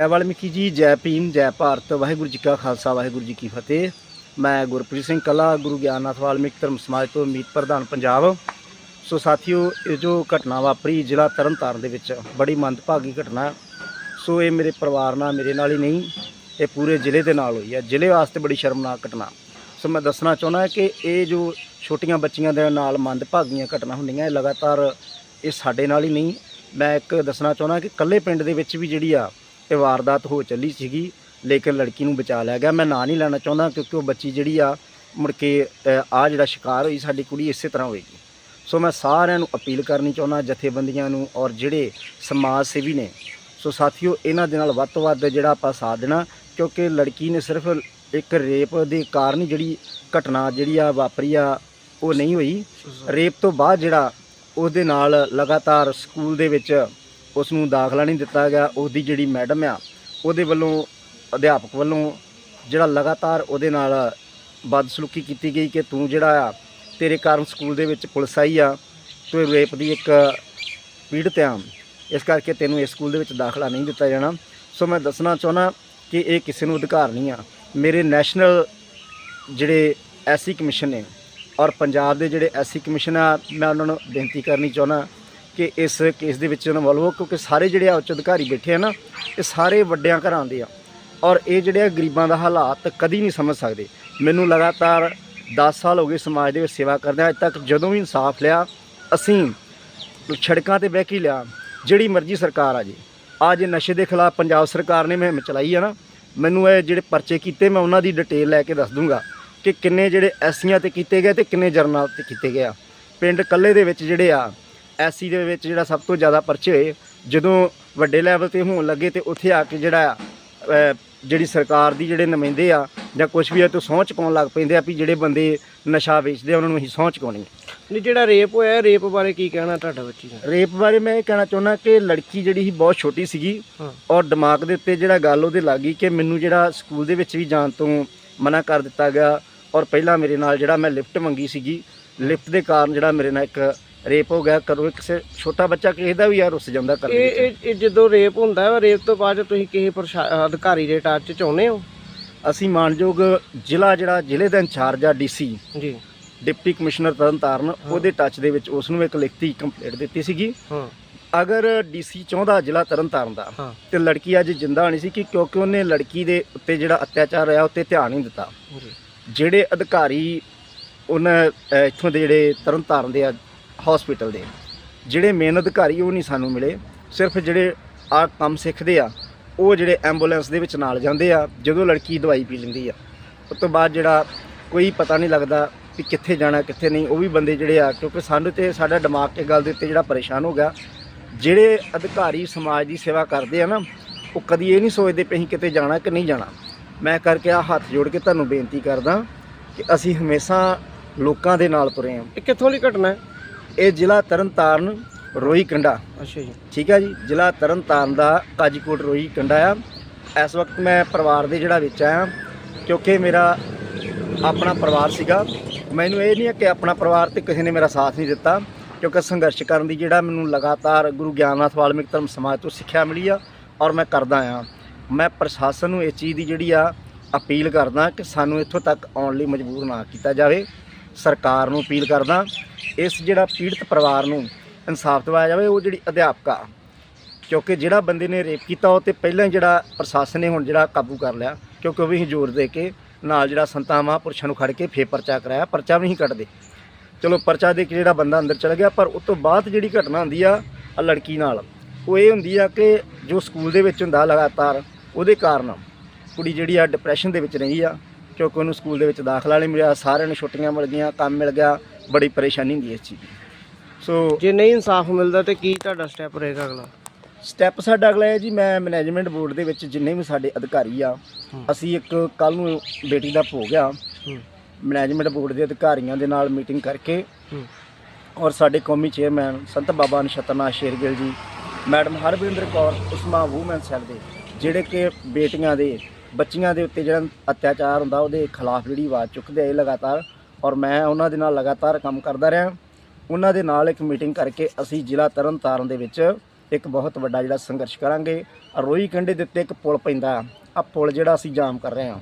ਜੈ ਵਾਲਮੀਕੀ ਜੀ, ਜੈ ਭੀਮ, ਜੈ ਭਾਰਤ, ਵਾਹਿਗੁਰੂ ਜੀ ਕਾ ਖਾਲਸਾ, ਵਾਹਿਗੁਰੂ ਜੀ ਕੀ ਫਤਿਹ। ਮੈਂ ਗੁਰਪ੍ਰੀਤ ਸਿੰਘ ਕਲਾ, ਗੁਰੂ ਗਿਆਨਨਾਥ ਵਾਲਮੀਕ ਧਰਮ ਸਮਾਜ ਤੋਂ ਮੀਤ ਪ੍ਰਧਾਨ ਪੰਜਾਬ। ਸੋ ਸਾਥੀਓ, ਇਹ ਜੋ ਘਟਨਾ ਵਾਪਰੀ, ਜ਼ਿਲ੍ਹਾ ਤਰਨਤਾਰਨ ਦੇ ਵਿੱਚ, ਬੜੀ ਮੰਦਭਾਗੀ ਘਟਨਾ। ਸੋ ਇਹ ਮੇਰੇ ਪਰਿਵਾਰ ਨਾਲ, ਮੇਰੇ ਨਾਲ ਹੀ ਨਹੀਂ, ਇਹ ਪੂਰੇ ਜ਼ਿਲ੍ਹੇ ਦੇ ਨਾਲ ਹੋਈ ਹੈ। ਜ਼ਿਲ੍ਹੇ ਵਾਸਤੇ ਬੜੀ ਸ਼ਰਮਨਾਕ ਘਟਨਾ। ਸੋ ਮੈਂ ਦੱਸਣਾ ਚਾਹੁੰਦਾ ਕਿ ਇਹ ਜੋ ਛੋਟੀਆਂ ਬੱਚੀਆਂ ਦੇ ਨਾਲ ਮੰਦਭਾਗੀਆਂ ਘਟਨਾ ਹੁੰਦੀਆਂ, ਇਹ ਲਗਾਤਾਰ ਇਹ ਸਾਡੇ ਨਾਲ ਹੀ ਨਹੀਂ। ਮੈਂ ਇੱਕ ਦੱਸਣਾ ਚਾਹੁੰਦਾ ਕਿ ਕੱਲੇ ਪਿੰਡ ਦੇ ਵਿੱਚ ਵੀ ਜਿਹੜੀ ਆ ਇਹ ਵਾਰਦਾਤ ਹੋ ਚੱਲੀ ਸੀਗੀ, ਲੇਕਿਨ ਲੜਕੀ ਨੂੰ ਬਚਾ ਲਿਆ ਗਿਆ। ਮੈਂ ਨਾਂ ਨਹੀਂ ਲੈਣਾ ਚਾਹੁੰਦਾ ਕਿਉਂਕਿ ਉਹ ਬੱਚੀ ਜਿਹੜੀ ਆ, ਮੁੜ ਕੇ ਆ ਜਿਹੜਾ ਸ਼ਿਕਾਰ ਹੋਈ ਸਾਡੀ ਕੁੜੀ ਇਸੇ ਤਰ੍ਹਾਂ ਹੋਏਗੀ। ਸੋ ਮੈਂ ਸਾਰਿਆਂ ਨੂੰ ਅਪੀਲ ਕਰਨੀ ਚਾਹੁੰਦਾ, ਜਥੇਬੰਦੀਆਂ ਨੂੰ ਔਰ ਜਿਹੜੇ ਸਮਾਜ ਸੇਵੀ ਨੇ। ਸੋ ਸਾਥੀਓ, ਇਹਨਾਂ ਦੇ ਨਾਲ ਵੱਧ ਤੋਂ ਵੱਧ ਜਿਹੜਾ ਆਪਾਂ ਸਾਥ ਦੇਣਾ, ਕਿਉਂਕਿ ਲੜਕੀ ਨੇ ਸਿਰਫ ਇੱਕ ਰੇਪ ਦੇ ਕਾਰਨ ਹੀ ਜਿਹੜੀ ਘਟਨਾ ਜਿਹੜੀ ਆ ਵਾਪਰੀ ਆ, ਉਹ ਨਹੀਂ ਹੋਈ। ਰੇਪ ਤੋਂ ਬਾਅਦ ਜਿਹੜਾ ਉਹਦੇ ਨਾਲ ਲਗਾਤਾਰ ਸਕੂਲ ਦੇ ਵਿੱਚ ਉਸ ਨੂੰ ਦਾਖਲਾ ਨਹੀਂ ਦਿੱਤਾ ਗਿਆ। ਉਹਦੀ ਜਿਹੜੀ ਮੈਡਮ ਆ, ਉਹਦੇ ਵੱਲੋਂ ਅਧਿਆਪਕ ਵੱਲੋਂ ਜਿਹੜਾ ਲਗਾਤਾਰ ਉਹਦੇ ਨਾਲ ਬਦਸਲੂਕੀ ਕੀਤੀ ਗਈ ਕਿ ਤੂੰ ਜਿਹੜਾ ਆ, ਤੇਰੇ ਕਾਰਨ ਸਕੂਲ ਦੇ ਵਿੱਚ ਪੁਲਿਸ ਆਈ ਆ, ਤੂੰ ਰੇਪ ਦੀ ਇੱਕ ਪੀੜਤ ਆ। ਇਸ ਕਰਕੇ ਤੈਨੂੰ ਇਸ ਸਕੂਲ ਦੇ ਵਿੱਚ ਦਾਖਲਾ ਨਹੀਂ ਦਿੱਤਾ ਜਾਣਾ। ਸੋ ਮੈਂ ਦੱਸਣਾ ਚਾਹੁੰਦਾ ਕਿ ਇਹ ਕਿਸੇ ਨੂੰ ਅਧਿਕਾਰ ਨਹੀਂ ਆ। ਮੇਰੇ ਨੈਸ਼ਨਲ ਜਿਹੜੇ ਐਸੀ ਕਮਿਸ਼ਨ ਨੇ ਔਰ ਪੰਜਾਬ ਦੇ ਜਿਹੜੇ ਐਸੀ ਕਮਿਸ਼ਨ ਆ, ਮੈਂ ਉਹਨਾਂ ਨੂੰ ਬੇਨਤੀ ਕਰਨੀ ਚਾਹੁੰਦਾ ਕਿ ਇਸ ਕੇਸ ਦੇ ਵਿੱਚ ਇਨਵੋਲਵ ਹੋ, ਕਿਉਂਕਿ ਸਾਰੇ ਜਿਹੜੇ ਆ ਉੱਚ ਅਧਿਕਾਰੀ ਬੈਠੇ ਆ ਨਾ, ਇਹ ਸਾਰੇ ਵੱਡਿਆਂ ਘਰਾਂ ਦੇ ਆ। ਔਰ ਇਹ ਜਿਹੜੇ ਆ ਗਰੀਬਾਂ ਦਾ ਹਾਲਾਤ ਕਦੀ ਨਹੀਂ ਸਮਝ ਸਕਦੇ। ਮੈਨੂੰ ਲਗਾਤਾਰ 10 ਸਾਲ ਹੋ ਗਏ ਸਮਾਜ ਦੇ ਵਿੱਚ ਸੇਵਾ ਕਰਦੇ ਅੱਜ ਤੱਕ ਜਦੋਂ ਵੀ ਇਨਸਾਫ ਲਿਆ, ਅਸੀਂ ਸੜਕਾਂ ਤੇ ਬਹਿ ਕੇ ਲਿਆ। ਜਿਹੜੀ ਮਰਜ਼ੀ ਸਰਕਾਰ ਆ ਜੇ। ਜੀ ਜੇ ਨਸ਼ੇ ਦੇ ਖਿਲਾਫ ਪੰਜਾਬ ਸਰਕਾਰ ਨੇ ਮੁਹਿੰਮ ਚਲਾਈ ਆ ਨਾ, ਮੈਨੂੰ ਇਹ ਜਿਹੜੇ ਪਰਚੇ ਕੀਤੇ, ਮੈਂ ਉਹਨਾਂ ਦੀ ਡਿਟੇਲ ਲੈ ਕੇ ਦੱਸ ਦੂੰਗਾ ਕਿ ਕਿੰਨੇ ਜਿਹੜੇ ਐਸੀਆਂ ਤੇ ਕੀਤੇ ਗਏ ਤੇ ਕਿੰਨੇ ਜਰਨਲ ਤੇ ਕੀਤੇ ਗਏ ਆ। ਪਿੰਡ ਕੱਲੇ ਦੇ ਵਿੱਚ ਜਿਹੜੇ ਆ ਐਸੀ ਦੇ ਵਿੱਚ ਜਿਹੜਾ ਸਭ ਤੋਂ ਜ਼ਿਆਦਾ ਪਰਚੇ ਹੋਏ ਜਦੋਂ ਵੱਡੇ ਲੈਵਲ ਤੇ ਹੋਣ ਲੱਗੇ ਤੇ ਉੱਥੇ ਆ ਕੇ ਜਿਹੜਾ ਜਿਹੜੀ ਸਰਕਾਰ ਦੀ ਜਿਹੜੇ ਨੁਮਾਇੰਦੇ ਆ ਜਾਂ ਕੁਝ ਵੀ ਆ ਤੋਂ ਸਹੁੰ ਚੁਕਾਉਣ ਲੱਗ ਪੈਂਦੇ ਆ ਵੀ ਜਿਹੜੇ ਬੰਦੇ ਨਸ਼ਾ ਵੇਚਦੇ ਆ ਉਹਨਾਂ ਨੂੰ ਅਸੀਂ ਸਹੁੰ ਚੁਕਾਉਣੀ ਨਹੀਂ ਜਿਹੜਾ ਰੇਪ ਹੋਇਆ ਰੇਪ ਬਾਰੇ ਕੀ ਕਹਿਣਾ ਤੁਹਾਡਾ ਬੱਚੀ ਦਾ? ਰੇਪ ਬਾਰੇ ਮੈਂ ਇਹ ਕਹਿਣਾ ਚਾਹੁੰਦਾ ਕਿ ਲੜਕੀ ਜਿਹੜੀ ਸੀ ਬਹੁਤ ਛੋਟੀ ਸੀਗੀ ਔਰ ਦਿਮਾਗ ਦੇ ਉੱਤੇ ਜਿਹੜਾ ਗੱਲ ਉਹਦੇ ਲੱਗ ਕਿ ਮੈਨੂੰ ਜਿਹੜਾ ਸਕੂਲ ਦੇ ਵਿੱਚ ਵੀ ਜਾਣ ਤੋਂ ਮਨਾ ਕਰ ਦਿੱਤਾ ਗਿਆ ਔਰ ਪਹਿਲਾਂ ਮੇਰੇ ਨਾਲ ਜਿਹੜਾ ਮੈਂ ਲਿਫਟ ਮੰਗੀ ਸੀਗੀ ਲਿਫਟ ਦੇ ਕਾਰਨ ਜਿਹੜਾ ਮੇਰੇ ਨਾਲ ਇੱਕ ਰੇਪ ਹੋ ਗਿਆ ਕਰੋ ਕਿਸੇ ਛੋਟਾ ਬੱਚਾ ਕਿਸੇ ਦਾ ਵੀ ਯਾਰ ਰੁੱਸ ਜਾਂਦਾ ਕਰ ਇਹ ਇਹ- ਇਹ ਜਦੋਂ ਰੇਪ ਹੁੰਦਾ ਹੈ ਰੇਪ ਤੋਂ ਬਾਅਦ ਤੁਸੀਂ ਕਿਸੇ ਪ੍ਰਸ਼ਾ- ਅਧਿਕਾਰੀ ਦੇ ਟੱਚ ਚ ਹੋ? ਅਸੀਂ ਮਾਨਯੋਗ ਜ਼ਿਲ੍ਹਾ ਜਿਹੜਾ ਜ਼ਿਲ੍ਹੇ ਦਾ ਇੰਚਾਰਜ ਆ DC ji. Deputy commissioner Tarntaran ਉਹਦੇ ਟੱਚ ਦੇ ਵਿੱਚ ਉਸ ਨੂੰ ਇੱਕ ਲਿਖਤੀ ਕੰਪਲੇਂਟ ਦਿੱਤੀ ਸੀਗੀ। ਹਾਂ। ਅਗਰ ਡੀਸੀ ਚਾਹੁੰਦਾ ਜ਼ਿਲ੍ਹਾ ਤਰਨਤਾਰਨ ਦਾ ਹਾਂ। ਤੇ ਲੜਕੀ ਅੱਜ ਜਿੰਦਾ ਹੋਣੀ ਸੀ ਕਿ ਕਿਉਂਕਿ ਉਹਨੇ ਲੜਕੀ ਦੇ ਉੱਤੇ ਜਿਹੜਾ ਅਤਿਆਚਾਰ ਹੋਇਆ ਉੱਤੇ ਧਿਆਨ ਨਹੀਂ ਦਿੱਤਾ। ਜੀ। ਜਿਹੜੇ ਅਧਿਕਾਰੀ ਉਹਨਾਂ ਅਹ, ਇੱਥੋਂ ਦੇ ਜਿਹੜੇ ਤਰਨਤਾਰਨ ਦੇ ਆ ਹਸਪੀਟਲ ਦੇ। ਜਿਹੜੇ ਮੇਨ ਅਧਿਕਾਰੀ ਉਹ ਨਹੀਂ ਸਾਨੂੰ ਮਿਲੇ। ਸਿਰਫ ਜਿਹੜੇ ਆ ਕੰਮ ਸਿੱਖਦੇ ਆ, ਉਹ ਜਿਹੜੇ ਐਂਬੂਲੈਂਸ ਦੇ ਵਿੱਚ ਨਾਲ ਜਾਂਦੇ ਆ, ਜਦੋਂ ਲੜਕੀ ਦਵਾਈ ਪੀ ਲੈਂਦੀ ਆ। ਉਸ ਤੋਂ ਬਾਅਦ ਜਿਹੜਾ ਕੋਈ ਪਤਾ ਨਹੀਂ ਲੱਗਦਾ ਕਿ ਕਿੱਥੇ ਜਾਣਾ, ਕਿੱਥੇ ਨਹੀਂ, ਉਹ ਵੀ ਬੰਦੇ ਜਿਹੜੇ ਆ, ਕਿਉਂਕਿ ਸਾਨੂੰ ਤੇ ਸਾਡਾ ਦਿਮਾਗ ਤੇ ਗੱਲ ਦੇ ਉੱਤੇ ਜਿਹੜਾ ਪਰੇਸ਼ਾਨ ਹੋ ਗਿਆ। ਜਿਹੜੇ ਅਧਿਕਾਰੀ ਸਮਾਜ ਦੀ ਸੇਵਾ ਕਰਦੇ ਆ ਨਾ, ਉਹ ਕਦੀ ਇਹ ਨਹੀਂ ਸੋਚਦੇ ਪਈ ਅਸੀਂ ਕਿਤੇ ਜਾਣਾ ਕਿ ਨਹੀਂ ਜਾਣਾ। ਮੈਂ ਕਰਕੇ ਆ ਹੱਥ ਜੋੜ ਕੇ ਤੁਹਾਨੂੰ ਬੇਨਤੀ ਕਰਦਾ ਕਿ ਅਸੀਂ ਹਮੇਸ਼ਾ ਲੋਕਾਂ ਦੇ ਨਾਲ ਤੁਰੇ ਹਾਂ ਇਹ ਕਿੱਥੋਂ ਦੀ ਘਟਨਾ ਹੈ? ਇਹ ਜ਼ਿਲ੍ਹਾ ਤਰਨਤਾਰਨ ਰੋਈ ਕੰਡਾ। ਅੱਛਾ ਜੀ। ਠੀਕ ਹੈ ਜੀ ਜ਼ਿਲ੍ਹਾ ਤਰਨਤਾਰਨ ਦਾ ਕਾਜੀਕੋਟ ਰੋਈ ਕੰਡਾ ਆ। ਇਸ ਵਕਤ ਮੈਂ ਪਰਿਵਾਰ ਦੇ ਜਿਹੜਾ ਵਿੱਚ ਆਇਆ ਕਿਉਂਕਿ ਮੇਰਾ ਆਪਣਾ ਪਰਿਵਾਰ ਸੀਗਾ। ਮੈਨੂੰ ਇਹ ਨਹੀਂ ਹੈ ਕਿ ਆਪਣਾ ਪਰਿਵਾਰ ਤੇ ਕਿਸੇ ਨੇ ਮੇਰਾ ਸਾਥ ਨਹੀਂ ਦਿੱਤਾ ਕਿਉਂਕਿ ਸੰਘਰਸ਼ ਕਰਨ ਦੀ ਜਿਹੜਾ ਮੈਨੂੰ ਲਗਾਤਾਰ ਗੁਰੂ ਗਿਆਨਨਾਥ ਵਾਲਮੀਕ ਧਰਮ ਸਮਾਜ ਤੋਂ ਸਿੱਖਿਆ ਮਿਲੀ ਆ ਔਰ ਮੈਂ ਕਰਦਾ ਆ। ਮੈਂ ਪ੍ਰਸ਼ਾਸਨ ਨੂੰ ਇਸ ਚੀਜ਼ ਦੀ ਜਿਹੜੀ ਆ ਅਪੀਲ ਕਰਦਾ ਕਿ ਸਾਨੂੰ ਇੱਥੋਂ ਤੱਕ ਆਉਣ ਲਈ ਮਜਬੂਰ ਨਾ ਕੀਤਾ ਜਾਵੇ। ਸਰਕਾਰ ਨੂੰ ਅਪੀਲ ਕਰਦਾ ਇਸ ਜਿਹੜਾ ਪੀੜਤ ਪਰਿਵਾਰ ਨੂੰ ਇਨਸਾਫ ਦਿਵਾਇਆ ਜਾਵੇ, ਉਹ ਜਿਹੜੀ ਅਧਿਆਪਕਾ ਕਿਉਂਕਿ ਜਿਹੜਾ ਬੰਦੇ ਨੇ ਰੇਪ ਕੀਤਾ, ਉਹ ਤੇ ਪਹਿਲਾਂ ਹੀ ਜਿਹੜਾ ਪ੍ਰਸ਼ਾਸਨ ਨੇ ਹੁਣ ਜਿਹੜਾ ਕਾਬੂ ਕਰ ਲਿਆ, ਕਿਉਂਕਿ ਉਹ ਵੀ ਜ਼ੋਰ ਦੇ ਕੇ ਨਾਲ ਜਿਹੜਾ ਸੰਤਾਂ, ਮਹਾਂਪੁਰਸ਼ਾਂ ਨੂੰ ਖੜ ਕੇ ਫੇਰ ਪਰਚਾ ਕਰਾਇਆ, ਪਰਚਾ ਵੀ ਨਹੀਂ ਕੱਢਦੇ ਚਲੋ ਪਰਚਾ ਦੇ ਕੇ ਜਿਹੜਾ ਬੰਦਾ ਅੰਦਰ ਚਲ ਗਿਆ, ਪਰ ਉਸ ਤੋਂ ਬਾਅਦ ਜਿਹੜੀ ਘਟਨਾ ਹੁੰਦੀ ਆ ਆ ਲੜਕੀ ਨਾਲ, ਉਹ ਇਹ ਹੁੰਦੀ ਆ ਕਿ ਜੋ ਸਕੂਲ ਦੇ ਵਿੱਚ ਹੁੰਦਾ ਲਗਾਤਾਰ, ਉਹਦੇ ਕਾਰਨ ਕੁੜੀ ਜਿਹੜੀ ਆ ਡਿਪਰੈਸ਼ਨ ਦੇ ਵਿੱਚ ਰਹੀ ਆ ਕਿਉਂਕਿ ਉਹਨੂੰ ਸਕੂਲ ਦੇ ਵਿੱਚ ਦਾਖਲਾ ਨਹੀਂ ਮਿਲਿਆ ਸਾਰਿਆਂ ਨੂੰ ਛੁੱਟੀਆਂ ਮਿਲ ਗਈਆਂ ਕੰਮ ਮਿਲ ਗਿਆ ਬੜੀ ਪਰੇਸ਼ਾਨੀ ਹੁੰਦੀ ਇਸ ਚੀਜ਼ ਦੀ। ਸੋ ਜੇ ਨਹੀਂ ਇਨਸਾਫ ਮਿਲਦਾ ਤੇ ਕੀ ਤੁਹਾਡਾ ਸਟੈਪ ਰਹੇਗਾ ਅਗਲਾ? ਸਟੈਪ ਸਾਡਾ ਅਗਲਾ ਹੈ ਜੀ ਮੈਂ ਮੈਨੇਜਮੈਂਟ ਬੋਰਡ ਦੇ ਵਿੱਚ ਜਿੰਨੇ ਵੀ ਸਾਡੇ ਅਧਿਕਾਰੀ ਆ। ਅਸੀਂ ਇੱਕ ਕੱਲ ਨੂੰ ਬੇਟੀ ਦਾ ਭੋਗ ਆ। ਮੈਨੇਜਮੈਂਟ ਬੋਰਡ ਦੇ ਅਧਿਕਾਰੀਆਂ ਦੇ ਨਾਲ ਮੀਟਿੰਗ ਕਰਕੇ ਔਰ ਸਾਡੇ ਕੌਮੀ ਚੇਅਰਮੈਨ ਸੰਤ Baba Nachhattarnath Shergill ji madam Harvinder Kaur Usma woman cell ਦੇ ਜਿਹੜੇ ਕਿ ਬੇਟੀਆਂ ਦੇ ਬੱਚੀਆਂ ਦੇ ਉੱਤੇ ਜਿਹੜਾ ਅਤਿਆਚਾਰ ਹੁੰਦਾ, ਉਹਦੇ ਖਿਲਾਫ ਜਿਹੜੀ ਆਵਾਜ਼ ਚੁੱਕਦੇ ਆਏ ਲਗਾਤਾਰ। ਔਰ ਮੈਂ ਉਹਨਾਂ ਦੇ ਨਾਲ ਲਗਾਤਾਰ ਕੰਮ ਕਰਦਾ ਰਿਹਾ। ਉਹਨਾਂ ਦੇ ਨਾਲ ਇੱਕ ਮੀਟਿੰਗ ਕਰਕੇ ਅਸੀਂ ਜ਼ਿਲ੍ਹਾ ਤਰਨਤਾਰਨ ਦੇ ਵਿੱਚ ਇੱਕ ਬਹੁਤ ਵੱਡਾ ਜਿਹੜਾ ਸੰਘਰਸ਼ ਕਰਾਂਗੇ। ਅਰੋਈ ਕੰਢੇ ਦੇ ਉੱਤੇ ਇੱਕ ਪੁਲ ਪੈਂਦਾ। ਆ ਪੁਲ ਜਿਹੜਾ ਅਸੀਂ ਜਾਮ ਕਰ ਰਹੇ ਹਾਂ।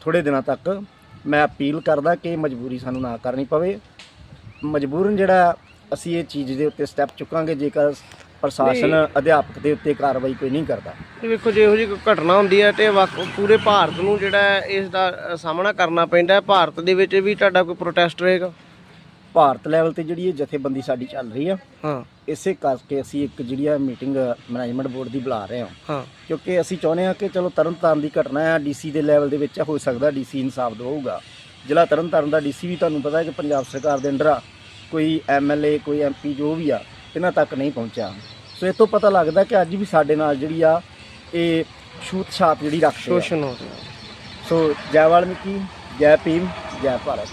ਥੋੜੇ ਦਿਨਾਂ ਤੱਕ ਮੈਂ ਅਪੀਲ ਕਰਦਾ ਕਿ ਮਜਬੂਰੀ ਸਾਨੂੰ ਨਾ ਕਰਨੀ ਪਵੇ। ਮਜਬੂਰਨ ਜਿਹੜਾ ਅਸੀਂ ਇਹ ਚੀਜ਼ ਦੇ ਉੱਤੇ ਸਟੈਪ ਚੁੱਕਾਂਗੇ, ਜੇਕਰ ਪ੍ਰਸ਼ਾਸਨ। ਅਧਿਆਪਕ ਦੇ ਉੱਤੇ ਕਾਰਵਾਈ ਕੋਈ ਨਹੀਂ ਕਰਦਾ। ਇਹ ਵੇਖੋ ਜੇ ਇਹੋ ਜਿਹੀ ਕੋਈ ਘਟਨਾ ਹੁੰਦੀ ਹੈ ਤੇ ਵੱਖ ਪੂਰੇ ਭਾਰਤ ਨੂੰ ਜਿਹੜਾ ਇਸ ਦਾ ਅ, ਸਾਹਮਣਾ ਕਰਨਾ ਪੈਂਦਾ ਹੈ। ਭਾਰਤ ਦੇ ਵਿੱਚ ਵੀ ਤੁਹਾਡਾ ਕੋਈ ਪ੍ਰੋਟੈਸਟ ਰਹੇਗਾ? ਭਾਰਤ ਲੈਵਲ ਤੇ ਜਿਹੜੀ ਇਹ ਜਥੇਬੰਦੀ ਸਾਡੀ ਚੱਲ ਰਹੀ ਆ ਹਾਂ। ਇਸੇ ਕਰਕੇ ਅਸੀਂ ਇੱਕ ਜਿਹੜੀ ਆ ਮੀਟਿੰਗ ਮੈਨੇਜਮੈਂਟ ਬੋਰਡ ਦੀ ਬੁਲਾ ਰਹੇ ਹਾਂ। ਹਾਂ। ਕਿਉਂਕਿ ਅਸੀਂ ਚਾਹੁੰਦੇ ਹਾਂ ਕਿ ਚਲੋ ਤਰਨਤਾਰਨ ਦੀ ਘਟਨਾ ਹੈ ਡੀਸੀ ਦੇ ਲੈਵਲ ਦੇ ਵਿੱਚ ਹੋ ਸਕਦਾ ਡੀਸੀ ਇਨਸਾਫ ਦਵਾਊਗਾ ਜ਼ਿਲ੍ਹਾ ਤਰਨਤਾਰਨ ਦਾ ਡੀਸੀ ਵੀ ਤੁਹਾਨੂੰ ਪਤਾ ਹੈ ਕਿ ਪੰਜਾਬ ਸਰਕਾਰ ਦੇ ਅੰਡਰ ਆ ਕੋਈ ਐਮਐਲਏ ਕੋਈ ਐਮਪੀ ਜੋ ਵੀ ਆ ਇਹਨਾਂ ਤੱਕ ਨਹੀਂ ਪਹੁੰਚਿਆ। ਸੋ ਇਹ ਤੋਂ ਪਤਾ ਲੱਗਦਾ ਕਿ ਅੱਜ ਵੀ ਸਾਡੇ ਨਾਲ ਜਿਹੜੀ ਆ ਇਹ ਛੂਤ ਛਾਤ ਜਿਹੜੀ ਰੱਖਦੇ ਆ। ਸ਼ੋਸ਼ਣ ਹੋ ਰਿਹਾ। ਸੋ ਜੈ ਵਾਲਮੀਕੀ ਜੈ ਭੀਮ ਜੈ ਭਾਰਤ।